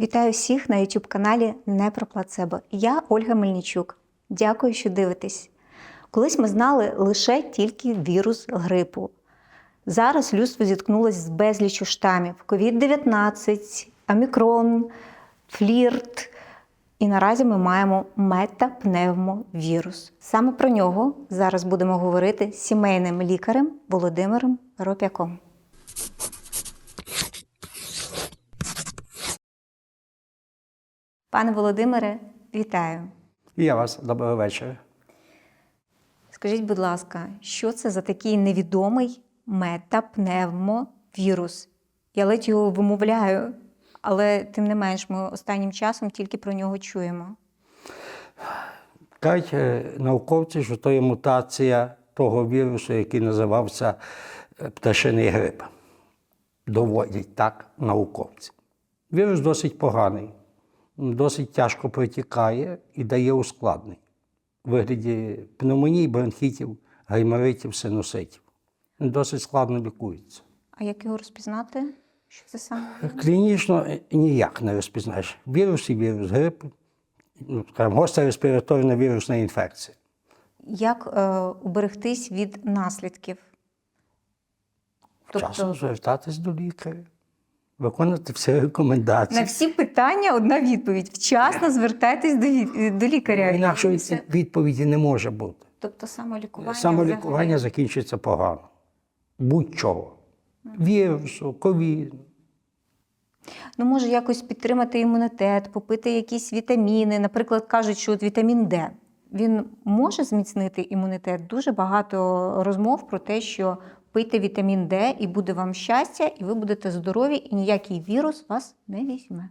Вітаю всіх на youtube каналі Не про плацебо. Я Ольга Мельничук. Дякую, що дивитесь. Колись ми знали лише тільки вірус грипу. Зараз людство зіткнулося з безліччю штамів: COVID-19, Омікрон, флірт. І наразі ми маємо метапневмовірус. Саме про нього зараз будемо говорити з сімейним лікарем Володимиром Ропяком. Пане Володимире, вітаю. І я вас доброго вечора. Скажіть, будь ласка, що це за такий невідомий метапневмовірус? Я ледь його вимовляю, але тим не менш, ми останнім часом тільки про нього чуємо. Кажуть е, науковці, що то є мутація того вірусу, який називався е, пташиний грип. Доводять так науковці. Вірус досить поганий, досить тяжко протікає і дає ускладнень у вигляді пневмоній, бронхітів, гайморитів, синуситів. Досить складно лікується. А як його розпізнати? Що це саме? Клінічно е, ніяк не розпізнаєш. Вірус і вірус грипу, ну, гостра респіраторна вірусна інфекція. Як е, уберегтись від наслідків? Тобто Часом звертатись до лікаря, виконувати всі рекомендації. на всі питання одна відповідь. Вчасно звертайтесь до, до лікаря. Інакше відповіді не може бути. Тобто самолікування. Самолікування взагалі. закінчиться погано. Будь-чого. Вірусу, ковід. Ну, може якось підтримати імунітет, попити якісь вітаміни. Наприклад, кажуть, що от вітамін Д. Він може зміцнити імунітет. Дуже багато розмов про те, що пийте вітамін Д і буде вам щастя, і ви будете здорові, і ніякий вірус вас не візьме.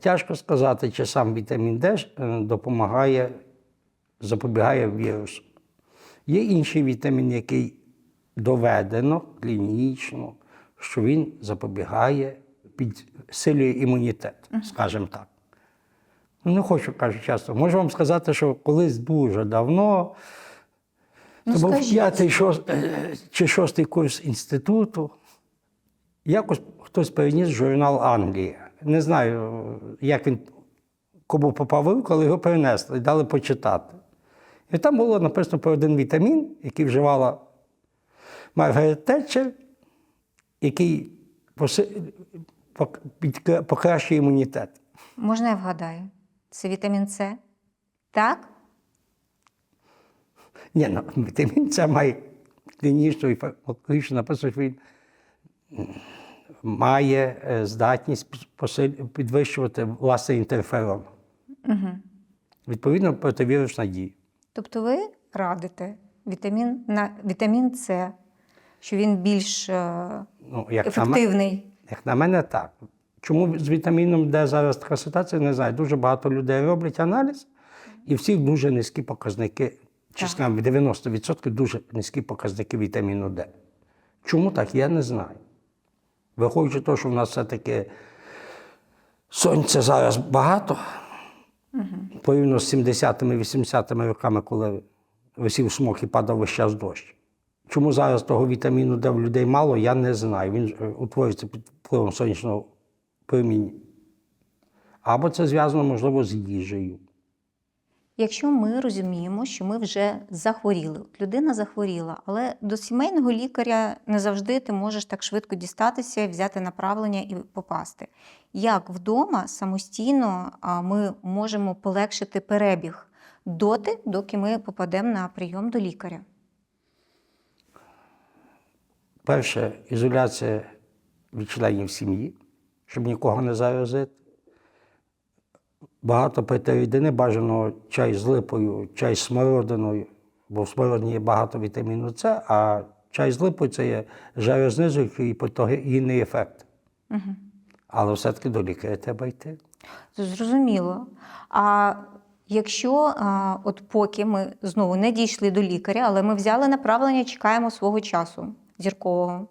Тяжко сказати, чи сам вітамін Д е, допомагає, запобігає вірусу. Є інший вітамін, який доведено клінічно, що він запобігає, підсилює імунітет, скажімо так. Ну, не хочу кажу часто. Можу вам сказати, що колись дуже давно, Ну, це був п'ятий шост- е, чи шостий курс інституту. Якось хтось переніс журнал Англія. Не знаю, як він кому попав руку, але його перенесли дали почитати. І там було написано про один вітамін, який вживала Маргарет Тетчер, який поси- покращує імунітет. Можна я вгадаю? Це вітамін С? Так? Ні, ну, вітамін С має клінічну і фармакологічну написано, що він має е, здатність підвищувати власний інтерферон. Угу. Відповідно, противірусна дія. Тобто ви радите вітамін, на, вітамін С, що він більш е, Ну, як, на, ефективний. як на мене, так. Чому з вітаміном Д зараз така ситуація, не знаю. Дуже багато людей роблять аналіз, і всіх дуже низькі показники, Так. 90% дуже низькі показники вітаміну Д. Чому так, я не знаю. Виходячи з того, що в нас все-таки сонця зараз багато, порівняно з 70-ми, 80-ми роками, коли висів смог і падав весь час дощ. Чому зараз того вітаміну Д в людей мало, я не знаю. Він утворюється під впливом сонячного проміння. Або це зв'язано, можливо, з їжею. Якщо ми розуміємо, що ми вже захворіли, людина захворіла, але до сімейного лікаря не завжди ти можеш так швидко дістатися, взяти направлення і попасти. Як вдома самостійно ми можемо полегшити перебіг доти, доки ми попадемо на прийом до лікаря? Перше, ізоляція від членів сім'ї, щоб нікого не заразити. Багато пити рідини, бажано чай з липою, чай з смородиною, бо в смородині є багато вітаміну С, а чай з липою це є жарознижуючий і патогенний ефект. Угу. Але все-таки до лікаря треба йти. Зрозуміло. А якщо а, от поки ми знову не дійшли до лікаря, але ми взяли направлення, чекаємо свого часу зіркового.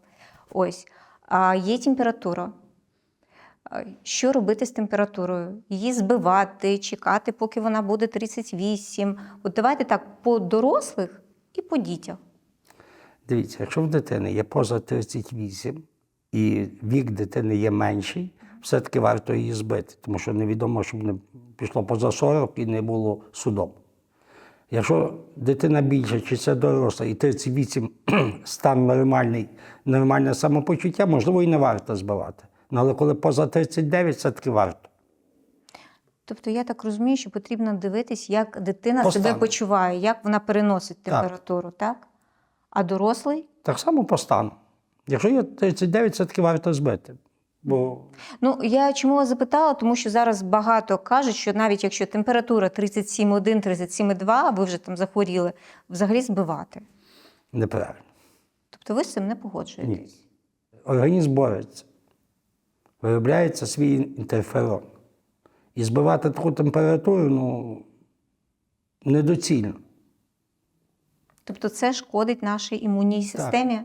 Ось а є температура. А, Що робити з температурою? Її збивати, чекати, поки вона буде 38. От давайте так по дорослих і по дітях. Дивіться, якщо в дитини є поза 38 і вік дитини є менший, все-таки варто її збити, тому що невідомо, щоб не пішло поза 40 і не було судом. Якщо дитина більша чи це доросла, і 38 стан нормальний, нормальне самопочуття, можливо, і не варто збивати. Ну, але коли поза 39, все-таки варто. Тобто я так розумію, що потрібно дивитись, як дитина По себе стану. почуває, як вона переносить температуру, так? А дорослий? Так само по стану. Якщо є 39, все-таки варто збити. Бо Ну, я чому вас запитала? Тому що зараз багато кажуть, що навіть якщо температура 37,1, 37,2, а ви вже там захворіли, взагалі збивати. неправильно. Тобто ви з цим не погоджуєтесь? Організм бореться, виробляється свій інтерферон. І збивати таку температуру ну, недоцільно. Тобто це шкодить нашій імунній системі?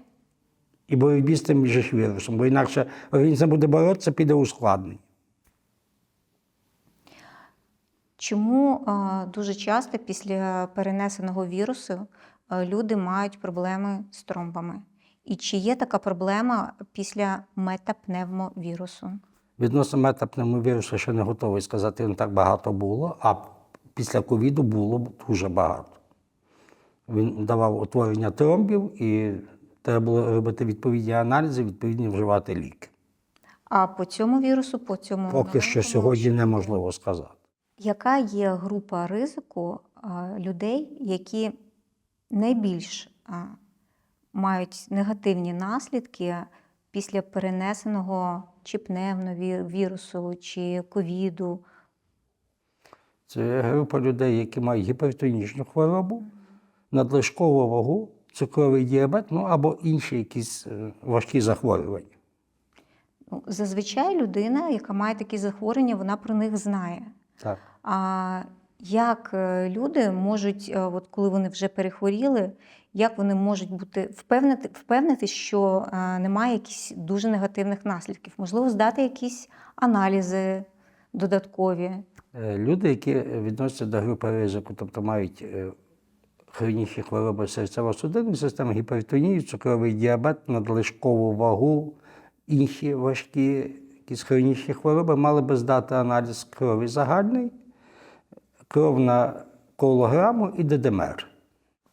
І боротьбі з тим же ж вірусом, бо інакше організм буде боротися, піде ускладнення. Чому а, дуже часто після перенесеного вірусу а, люди мають проблеми з тромбами? І чи є така проблема після метапневмовірусу? Відносно метапневмовірусу ще не готовий сказати, не так багато було, а після ковіду було дуже багато. Він давав утворення тромбів і треба було робити відповідні аналізи, відповідні вживати ліки. А по цьому вірусу, по цьому Поки що сьогодні неможливо сказати. Яка є група ризику людей, які найбільш мають негативні наслідки після перенесеного чи пневмовірусу, чи ковіду? Це група людей, які мають гіпертонічну хворобу, надлишкову вагу, цукровий діабет, ну або інші якісь е, важкі захворювання. Ну, зазвичай людина, яка має такі захворювання, вона про них знає. Так. А як е, люди можуть, е, от коли вони вже перехворіли, як вони можуть бути впевнити, впевнити, що е, немає якихось дуже негативних наслідків? Можливо, здати якісь аналізи додаткові. Люди, які відносяться до групи ризику, тобто мають хронічні хвороби серцево-судинної системи, гіпертонію, цукровий діабет, надлишкову вагу, інші важкі якісь хронічні хвороби, мали би здати аналіз крові загальний, кров на колограму і ДДМР.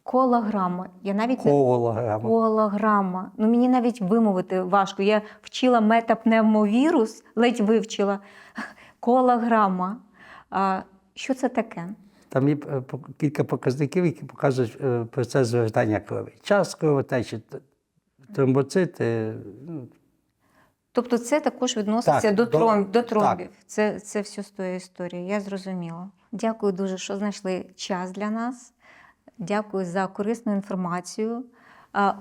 Колограма. Я навіть не Колограму. колограма. Ну мені навіть вимовити важко. Я вчила метапневмовірус, ледь вивчила. Колограма. А, що це таке? Там є е, кілька показників, які показують е, процес звертання крові. Час кровотечі, тромбоцити. Тобто це також відноситься Так, до, до- тром, до так. Це, це все з тої історії, я зрозуміла. Дякую дуже, що знайшли час для нас. Дякую за корисну інформацію.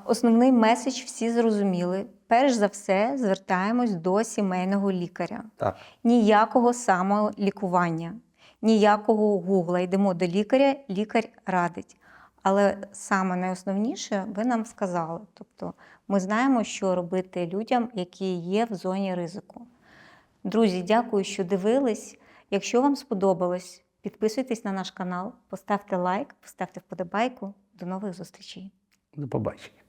Основний меседж всі зрозуміли. Перш за все, звертаємось до сімейного лікаря. Так. Ніякого самолікування, ніякого гугла. Йдемо до лікаря, лікар радить. Але саме найосновніше ви нам сказали. Тобто ми знаємо, що робити людям, які є в зоні ризику. Друзі, дякую, що дивились. Якщо вам сподобалось, підписуйтесь на наш канал, поставте лайк, поставте вподобайку. До нових зустрічей. До побачення.